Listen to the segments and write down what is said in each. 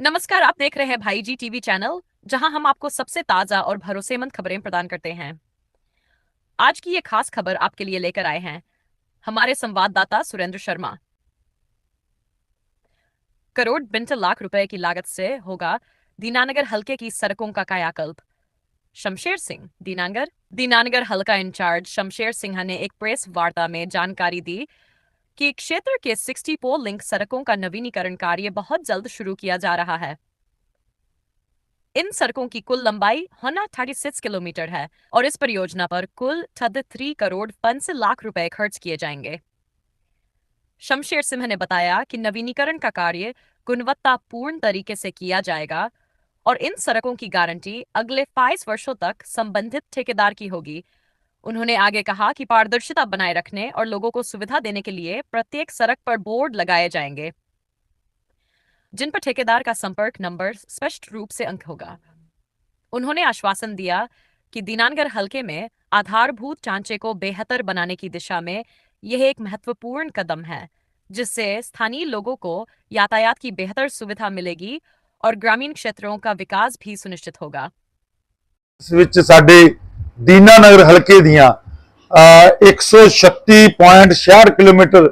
नमस्कार, आप देख रहे हैं भाई जी टीवी चैनल, जहाँ हम आपको सबसे ताज़ा और भरोसेमंद खबरें प्रदान करते हैं। आज की ये खास खबर आपके लिए लेकर आए हैं हमारे संवाददाता सुरेंद्र शर्मा। करोड़ बिंट लाख रुपए की लागत से होगा दीनानगर हल्के की सड़कों का कायाकल्प। शमशेर सिंह, दीनानगर। दीनानगर हल्का इंचार्ज शमशेर सिन्हा ने एक प्रेस वार्ता में जानकारी दी कि क्षेत्र के 64 लिंक सड़कों का नवीनीकरण कार्य बहुत जल्द शुरू किया जा रहा है। इन सड़कों की कुल लंबाई होना 36 किलोमीटर है और इस परियोजना पर कुल थ्री करोड़ पंच लाख रुपए खर्च किए जाएँगे। शमशेर सिंह ने बताया कि नवीनीकरण का कार्य गुणवत्तापूर्ण तरीके से किया जाएगा और इन सड़कों की गारंटी अगले 22 वर्षों तक संबंधित ठेकेदार की होगी उन्होंने आगे कहा कि पारदर्शिता बनाए रखने और लोगों को सुविधा देने के लिए प्रत्येक सड़क पर बोर्ड लगाए जाएंगे जिन पर ठेकेदार का संपर्क नंबर स्पष्ट रूप से अंक होगा उन्होंने आश्वासन दिया कि दीनानगर हलके में आधारभूत ढांचे को बेहतर बनाने की दिशा में यह एक महत्वपूर्ण कदम है जिससे स्थानीय लोगों को यातायात की बेहतर सुविधा मिलेगी और ग्रामीण क्षेत्रों का विकास भी सुनिश्चित होगा ਇਸ ਵਿੱਚ ਸਾਡੇ ਦੀਨਾਨਗਰ ਹਲਕੇ ਦੀਆਂ ਅਹ 136.66 ਕਿਲੋਮੀਟਰ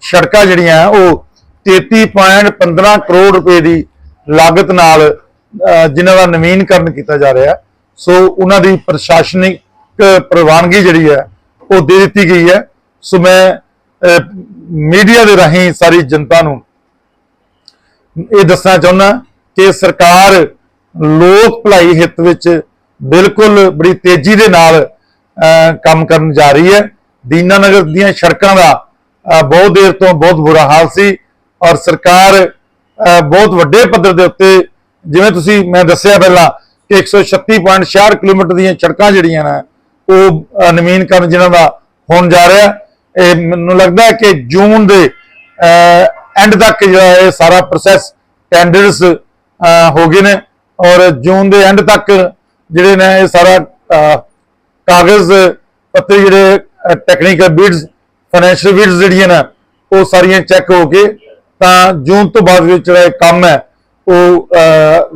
ਸੜਕਾਂ ਜਿਹੜੀਆਂ ਹੈ, ਉਹ 33.15 ਕਰੋੜ ਰੁਪਏ ਦੀ ਲਾਗਤ ਨਾਲ ਅਹ ਜਿਨ੍ਹਾਂ ਦਾ ਨਵੀਨਕਰਨ ਕੀਤਾ ਜਾ ਰਿਹਾ ਸੋ ਉਹਨਾਂ ਦੀ ਪ੍ਰਸ਼ਾਸਨਿਕ ਪ੍ਰਵਾਨਗੀ ਜਿਹੜੀ ਹੈ ਉਹ ਦੇ ਦਿੱਤੀ ਗਈ ਹੈ। ਸੋ ਮੈਂ ਮੀਡੀਆ ਦੇ ਰਾਹੀਂ ਸਾਰੀ ਜਨਤਾ ਨੂੰ ਇਹ ਦੱਸਣਾ ਚਾਹੁੰਦਾ ਕਿ ਸਰਕਾਰ ਲੋਕ ਭਲਾਈ ਹਿੱਤ ਵਿੱਚ ਬਿਲਕੁਲ ਬੜੀ ਤੇਜ਼ੀ ਦੇ ਨਾਲ ਕੰਮ ਕਰਨ ਜਾ ਰਹੀ ਹੈ। ਦੀਨਾਨਗਰ ਦੀਆਂ ਸੜਕਾਂ ਦਾ ਬਹੁਤ ਦੇਰ ਤੋਂ ਬਹੁਤ ਬੁਰਾ ਹਾਲ ਸੀ ਔਰ ਸਰਕਾਰ ਬਹੁਤ ਵੱਡੇ ਪੱਧਰ ਦੇ ਉੱਤੇ ਜਿਵੇਂ ਤੁਸੀਂ ਮੈਂ ਦੱਸਿਆ ਪਹਿਲਾਂ ਕਿ 136.66 ਕਿਲੋਮੀਟਰ ਦੀਆਂ ਸੜਕਾਂ ਜਿਹੜੀਆਂ ਨੇ ਉਹ ਅਹ, ਨਵੀਨਕਰਨ ਜਿਨ੍ਹਾਂ ਦਾ ਹੋਣ ਜਾ ਰਿਹਾ। ਇਹ ਮੈਨੂੰ ਲੱਗਦਾ ਹੈ ਕਿ ਜੂਨ ਦੇ ਐਂਡ ਤੱਕ ਜਿਹੜਾ ਇਹ ਸਾਰਾ ਪ੍ਰੋਸੈਸ ਟੈਂਡਰਸ ਹੋ ਗਏ ਨੇ ਔਰ ਜੂਨ ਦੇ ਐਂਡ ਤੱਕ ਜਿਹੜੇ ਨੇ ਇਹ ਸਾਰਾ ਕਾਗਜ਼ ਪੱਤੇ ਜਿਹੜੇ ਟੈਕਨੀਕਲ ਬਿਡਸ ਫਾਈਨੈਂਸ਼ੀਅਲ ਬਿਡਸ ਜਿਹੜੀਆਂ ਨੇ, ਉਹ ਸਾਰੀਆਂ ਚੈੱਕ ਹੋ ਕੇ ਤਾਂ ਜੂਨ ਤੋਂ ਬਾਅਦ ਵਿੱਚ ਜਿਹੜਾ ਕੰਮ ਹੈ, ਉਹ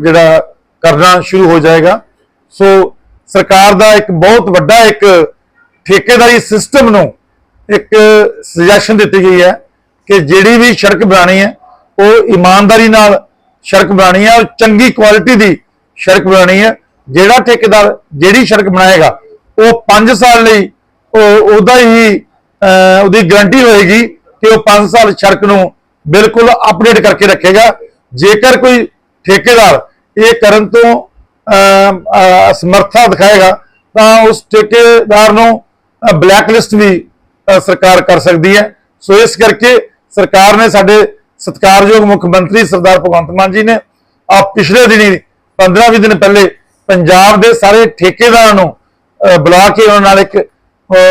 ਜਿਹੜਾ ਕਰਨਾ ਸ਼ੁਰੂ ਹੋ ਜਾਏਗਾ। ਸੋ ਸਰਕਾਰ ਦਾ ਇੱਕ ਬਹੁਤ ਵੱਡਾ ਇੱਕ ਠੇਕੇਦਾਰੀ ਸਿਸਟਮ ਨੂੰ ਇੱਕ ਸੁਜੈਸ਼ਨ ਦਿੱਤੀ ਗਈ ਹੈ ਕਿ ਜਿਹੜੀ ਵੀ ਸੜਕ ਬਣਾਣੀ ਹੈ, ਉਹ ਇਮਾਨਦਾਰੀ ਨਾਲ ਸੜਕ ਬਣਾਣੀ ਹੈ ਔਰ ਚੰਗੀ ਕੁਆਲਿਟੀ ਦੀ ਸੜਕ ਬਣਾਣੀ ਹੈ। ਜਿਹੜਾ ਠੇਕੇਦਾਰ ਜਿਹੜੀ ਸੜਕ ਬਣਾਏਗਾ, ਉਹ 5 ਸਾਲ ਲਈ ਉਹ ਉਹਦਾ ਹੀ ਉਹਦੀ ਗਾਰੰਟੀ ਹੋਏਗੀ ਕਿ ਉਹ 5 ਸਾਲ ਸੜਕ ਨੂੰ ਬਿਲਕੁਲ ਅਪਡੇਟ ਕਰਕੇ ਰੱਖੇਗਾ। ਜੇਕਰ ਕੋਈ ਠੇਕੇਦਾਰ ਇਹ ਕਰਨ ਤੋਂ ਸਮਰੱਥਾ ਦਿਖਾਏਗਾ, ਤਾਂ ਉਸ ਠੇਕੇਦਾਰ ਨੂੰ ਬਲੈਕ ਲਿਸਟ ਵੀ ਸਰਕਾਰ ਕਰ ਸਕਦੀ ਹੈ। ਸੋ ਇਸ ਕਰਕੇ ਸਰਕਾਰ ਨੇ ਸਾਡੇ ਸਤਿਕਾਰਯੋਗ ਮੁੱਖ ਮੰਤਰੀ ਸਰਦਾਰ ਭਗਵੰਤ ਮਾਨ ਜੀ ਨੇ ਆ ਪਿਛਲੇ ਦਿਨੀ 15-20 ਦਿਨ ਪਹਿਲੇ ਪੰਜਾਬ ਦੇ ਸਾਰੇ ਠੇਕੇਦਾਰਾਂ ਨੂੰ ਬੁਲਾ ਕੇ ਉਹਨਾਂ ਨਾਲ ਇੱਕ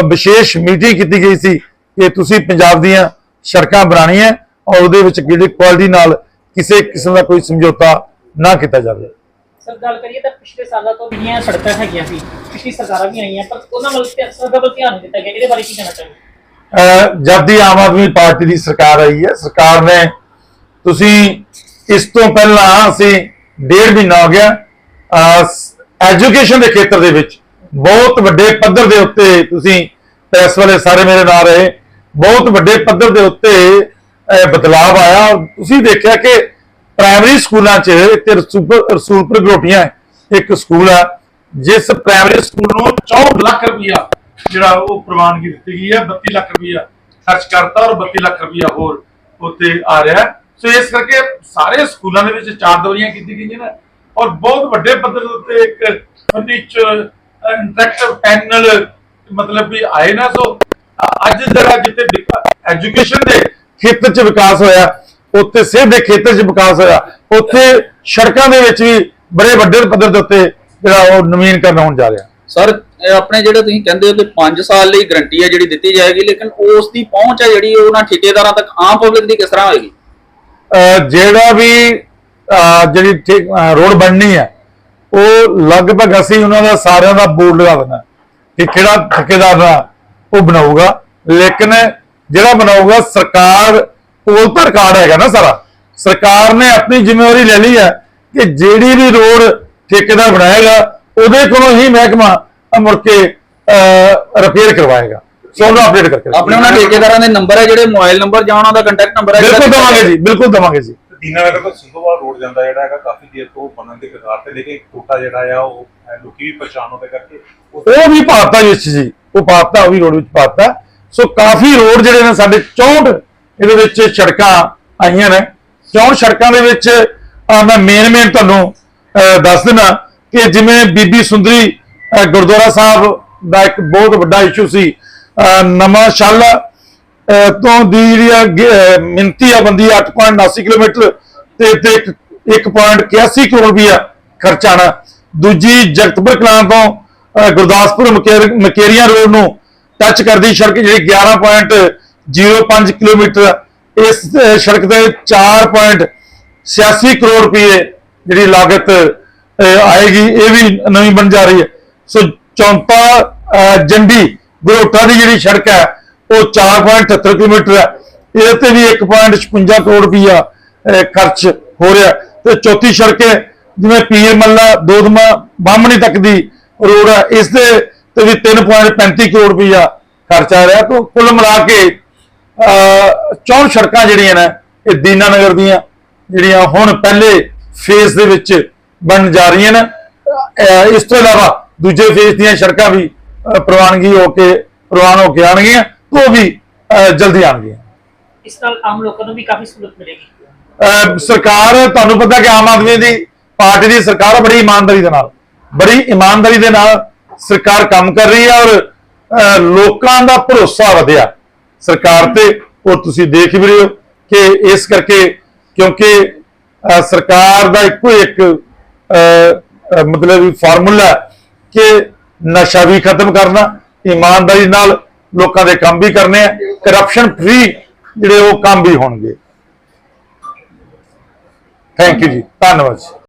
ਵਿਸ਼ੇਸ਼ ਮੀਟਿੰਗ ਕੀਤੀ ਗਈ ਸੀ ਕਿ ਤੁਸੀਂ ਪੰਜਾਬ ਦੀਆਂ ਸੜਕਾਂ ਬਣਾਉਣੀਆਂ ਔਰ ਉਹਦੇ ਵਿੱਚ ਕਿਹੜੀ ਕੁਆਲਿਟੀ ਨਾਲ ਕਿਸੇ ਕਿਸਮ ਦਾ ਕੋਈ ਸਮਝੌਤਾ ਨਾ ਕੀਤਾ ਜਾਵੇ। ਸਰ ਗੱਲ ਕਰੀਏ ਤਾਂ ਪਿਛਲੇ ਸਾਲਾਂ ਤੋਂ ਜਿਹੜੀਆਂ ਸੜਕਾਂ ਹੈਗੀਆਂ ਸੀ ਪਿਛਲੀ ਸਰਕਾਰਾਂ ਵੀ ਆਈਆਂ ਪਰ ਉਹਨਾਂ ਵੱਲ ਧਿਆਨ ਸਰਕਾਰ ਵੱਲ ਧਿਆਨ ਨਹੀਂ ਦਿੱਤਾ ਗਿਆ। ਇਹਦੇ ਬਾਰੇ ਕੀ ਕਹਿਣਾ ਚਾਹੁੰਦੇ ਜਦ ਦੀ ਆਮ ਆਦਮੀ ਪਾਰਟੀ ਦੀ ਸਰਕਾਰ ਆਈ ਹੈ ਸਰਕਾਰ ਨੇ ਤੁਸੀਂ ਇਸ ਤੋਂ ਪਹਿਲਾਂ ਅਸੀਂ ਡੇਢ ਮਹੀਨਾ ਹੋ ਗਿਆ ਐਜੂਕੇਸ਼ਨ ਦੇ ਖੇਤਰ ਦੇ ਵਿੱਚ ਬਹੁਤ ਵੱਡੇ ਪੱਧਰ ਦੇ ਉੱਤੇ ਤੁਸੀਂ ਪ੍ਰੈਸ ਵਾਲੇ ਸਾਰੇ ਮੇਰੇ ਨਾਲ ਰਹੇ। ਬਹੁਤ ਵੱਡੇ ਪੱਧਰ ਦੇ ਉੱਤੇ ਬਦਲਾਅ ਆਇਆ। ਔਰ ਤੁਸੀਂ ਦੇਖਿਆ ਕਿ ਪ੍ਰਾਇਮਰੀ ਸਕੂਲਾਂ 'ਚ ਇੱਕ ਰਸੂਲਪੁਰ ਗਲੋਟੀਆਂ ਇੱਕ ਸਕੂਲ ਆ, ਜਿਸ ਪ੍ਰਾਇਮਰੀ ਸਕੂਲ ਨੂੰ 64 ਲੱਖ ਰੁਪਇਆ ਜਿਹੜਾ ਉਹ ਪ੍ਰਵਾਨਗੀ ਦਿੱਤੀ ਗਈ ਹੈ 32 ਲੱਖ ਰੁਪਇਆ ਖਰਚ ਕਰਤਾ ਔਰ 32 ਲੱਖ ਰੁਪਇਆ ਹੋਰ ਉੱਤੇ ਆ ਰਿਹਾ ਸੋ ਇਸ ਕਰਕੇ ਸਾਰੇ ਸਕੂਲਾਂ ਦੇ ਵਿੱਚ ਚਾਰ ਦਵਾਈਆਂ ਕੀਤੀ ਗਈਆਂ ਨੇ। ਔਰ ਬਹੁਤ ਵੱਡੇ ਪੱਧਰ ਉੱਤੇ ਇੱਕ ਫਰਨੀਚਰ ਇੰਟਰੈਕਟਿਵ ਪੈਨਲ ਮਤਲਬ ਵੀ ਆਏ ਨਾ ਸੋ ਅੱਜ ਜਿਹੜਾ ਜਿੱਥੇ ਐਜੂਕੇਸ਼ਨ ਦੇ ਖੇਤਰ 'ਚ ਵਿਕਾਸ ਹੋਇਆ ਉੱਥੇ ਸਿਹਤ ਦੇ ਖੇਤਰ 'ਚ ਵਿਕਾਸ ਹੋਇਆ ਉੱਥੇ ਸੜਕਾਂ ਦੇ ਵਿੱਚ ਵੀ ਬੜੇ ਵੱਡੇ ਪੱਧਰ ਦੇ ਉੱਤੇ ਜਿਹੜਾ ਉਹ ਨਵੀਨਕਰਨ ਹੋਣ ਜਾ ਰਿਹਾ। ਸਰ ਆਪਣੇ ਜਿਹੜੇ ਤੁਸੀਂ ਕਹਿੰਦੇ ਹੋ ਕਿ 5 ਸਾਲ ਲਈ ਗਰੰਟੀ ਹੈ ਜਿਹੜੀ ਦਿੱਤੀ ਜਾਏਗੀ ਲੇਕਿਨ ਉਸ ਦੀ ਪਹੁੰਚ ਹੈ ਜਿਹੜੀ ਉਹ ਉਹਨਾਂ ਠੇਕੇਦਾਰਾਂ ਤੱਕ ਆਮ ਪਬਲਿਕ ਦੀ ਕਿਸ ਤਰ੍ਹਾਂ ਹੋਏਗੀ? ਜਿਹੜਾ ਵੀ ਜਿਹੜੀ ਰੋਡ ਬਣਨੀ ਹੈ ਉਹ ਲਗਭਗ ਅਸੀਂ ਉਹਨਾਂ ਦਾ ਸਾਰਿਆਂ ਦਾ ਬੋਰਡ ਲਗਾ ਦੇਣਾ ਕਿ ਕਿਹੜਾ ਠੇਕੇਦਾਰ ਦਾ ਉਹ ਬਣਾਊਗਾ। ਲੇਕਿਨ ਜਿਹੜਾ ਬਣਾਊਗਾ ਸਰਕਾਰ ਕੋਲ ਤਾਂ ਰਿਕਾਰਡ ਹੈਗਾ ਨਾ ਸਾਰਾ। ਸਰਕਾਰ ਨੇ ਆਪਣੀ ਜ਼ਿੰਮੇਵਾਰੀ ਲੈ ਲਈ ਹੈ ਕਿ ਜਿਹੜੀ ਵੀ ਰੋਡ ਠੇਕੇਦਾਰ ਬਣਾਏਗਾ ਉਹਦੇ ਕੋਲੋਂ ਹੀ ਮਹਿਕਮਾ ਮੁੜ ਕੇ ਰਿਪੇਅਰ ਕਰਵਾਏਗਾ। ਸੋ ਉਹਨੂੰ ਅਪਡੇਟ ਕਰਕੇ ਆਪਣੇ ਉਹਨਾਂ ਠੇਕੇਦਾਰਾਂ ਦੇ ਨੰਬਰ ਹੈ ਜਿਹੜੇ ਮੋਬਾਈਲ ਨੰਬਰ ਜਾਂ ਉਹਨਾਂ ਦਾ ਕੰਟੈਕਟ ਨੰਬਰ ਹੈ ਬਿਲਕੁਲ ਦਵਾਂਗੇ ਜੀ ਬਿਲਕੁਲ ਦਵਾਂਗੇ ਜੀ। ਦੀਨਾਨਗਰ ਤੋਂ ਸਿੰਘੋਵਾਲ ਰੋਡ ਜਾਂਦਾ ਜਿਹੜਾ ਹੈਗਾ ਕਾਫੀ ਦੇਰ ਤੋਂ ਬਣਨ ਦੇ ਕਗਾਰ ਤੇ ਲੇਕਿਨ ਟੋਟਾ ਜਿਹੜਾ ਆ ਉਹ ਲੋਕੀ ਵੀ ਪਰੇਸ਼ਾਨ ਹੋਦੇ ਕਰਕੇ ਉਹ ਵੀ ਪਾਤਾ ਵਿੱਚ ਜੀ ਉਹ ਪਾਤਾ ਉਹ ਵੀ ਰੋਡ ਵਿੱਚ ਪਾਤਾ। ਸੋ ਕਾਫੀ ਰੋਡ ਜਿਹੜੇ ਨੇ ਸਾਡੇ 64 ਇਹਦੇ ਵਿੱਚ ਸੜਕਾਂ ਆਈਆਂ ਨੇ। 64 ਸੜਕਾਂ ਦੇ ਵਿੱਚ ਮੈਂ ਮੇਨ ਮੇਨ ਤੁਹਾਨੂੰ ਦੱਸ ਦਿਨਾ ਕਿ ਜਿਵੇਂ ਬੀਬੀ ਸੁੰਦਰੀ ਗੁਰਦੁਆਰਾ ਸਾਹਿਬ ਦਾ ਇੱਕ ਬਹੁਤ ਵੱਡਾ ਇਸ਼ੂ ਸੀ ਅਹ, ਨਵਾਂ ਸ਼ਾਲਾ ਤੋਂ ਦੀ ਜਿਹੜੀ ਆ ਗ- ਅਹ, ਮਿਣਤੀ ਆ ਬੰਦੀ 8.79 ਕਿਲੋਮੀਟਰ ਤੇ ਤੇ ਇੱਕ- 1.81 ਕਰੋੜ ਰੁਪਇਆ ਖਰਚ ਆਣਾ ਦੂਜੀ ਜਗਤਪੁਰ ਕਲਾਂ ਤੋਂ ਗੁਰਦਾਸਪੁਰ ਮਕੇਰੀਆਂ ਰੋਡ ਨੂੰ ਟੱਚ ਕਰਦੀ ਸੜਕ ਜਿਹੜੀ 11.05 ਕਿਲੋਮੀਟਰ ਆ, ਇਸ ਅਹ, ਸੜਕ ਤੇ 4.86 ਕਰੋੜ ਰੁਪਏ ਜਿਹੜੀ ਲਾਗਤ ਆਏਗੀ ਇਹ ਵੀ ਨਵੀਂ ਬਣ ਜਾ ਰਹੀ ਹੈ। ਸੋ ਚੌਂਪਾ ਜੰਡੀ ਗਰੋਟਾ ਦੀ ਜਿਹੜੀ ਸੜਕ ਹੈ ਉਹ 4.78 ਕਿਲੋਮੀਟਰ ਹੈ। ਇਹਦੇ ਤੇ ਵੀ 1.56 ਕਰੋੜ ਰੁਪਇਆ ਖਰਚ ਹੋ ਰਿਹਾ। ਤੇ ਚੌਥੀ ਸੜਕ ਹੈ ਜਿਵੇਂ ਪੀਰ ਮੱਲਾ ਦੋਦਮਾ ਬਾਹਮਣੀ ਤੱਕ ਦੀ ਰੋਡ ਹੈ ਇਸ ਦੇ ਤੇ ਵੀ 3.35 ਕਰੋੜ ਰੁਪਇਆ ਖਰਚ ਆ ਰਿਹਾ। ਤੋਂ ਕੁੱਲ ਮਿਲਾ ਕੇ ਚੌਂ ਸੜਕਾਂ ਜਿਹੜੀਆਂ ਨੇ, ਇਹ ਦੀਨਾਨਗਰ ਦੀਆਂ, ਜਿਹੜੀਆਂ ਹੁਣ ਪਹਿਲੇ ਫੇਜ਼ ਦੇ ਵਿੱਚ ਬਣ ਜਾ ਰਹੀਆਂ ਨੇ। ਇਸ ਤੋਂ ਇਲਾਵਾ ਦੂਜੇ ਫੇਜ਼ ਦੀਆਂ ਸੜਕਾਂ ਵੀ ਪ੍ਰਵਾਨਗੀ ਹੋ ਕੇ, ਪ੍ਰਵਾਨ ਹੋ ਕੇ ਆਣਗੀਆਂ ਉਹ ਵੀ ਜਲਦੀ ਆਣਗੀਆਂ ਇਸ ਨਾਲ ਆਮ ਲੋਕਾਂ ਨੂੰ ਵੀ ਕਾਫੀ ਸਹੂਲਤ ਮਿਲੇਗੀ। ਸਰਕਾਰ, ਤੁਹਾਨੂੰ ਪਤਾ ਕਿ ਆਮ ਆਦਮੀ ਦੀ ਪਾਰਟੀ ਦੀ ਸਰਕਾਰ ਬੜੀ ਇਮਾਨਦਾਰੀ ਦੇ ਨਾਲ, ਬੜੀ ਇਮਾਨਦਾਰੀ ਦੇ ਨਾਲ ਸਰਕਾਰ ਕੰਮ ਕਰ ਰਹੀ ਹੈ ਔਰ ਲੋਕਾਂ ਦਾ ਭਰੋਸਾ ਵਧਿਆ। ਸਰਕਾਰ ਤੇ, ਉਹ ਤੁਸੀਂ ਦੇਖ ਵੀ ਰਹੇ ਹੋ ਕਿ ਇਸ ਕਰਕੇ ਕਿਉਂਕਿ ਸਰਕਾਰ ਦਾ ਇੱਕੋ ਇੱਕ ਮਤਲਬ ਫਾਰਮੂਲਾ ਕਿ ਨਸ਼ਾ ਵੀ ਖਤਮ ਕਰਨਾ, ਇਮਾਨਦਾਰੀ ਨਾਲ ਲੋਕਾਂ ਦੇ ਕੰਮ ਵੀ ਕਰਨੇ ਆ ਕਰਪਸ਼ਨ ਫ੍ਰੀ ਜਿਹੜੇ ਉਹ ਕੰਮ ਵੀ ਹੋਣਗੇ। ਥੈਂਕ ਯੂ ਜੀ। ਧੰਨਵਾਦ ਜੀ।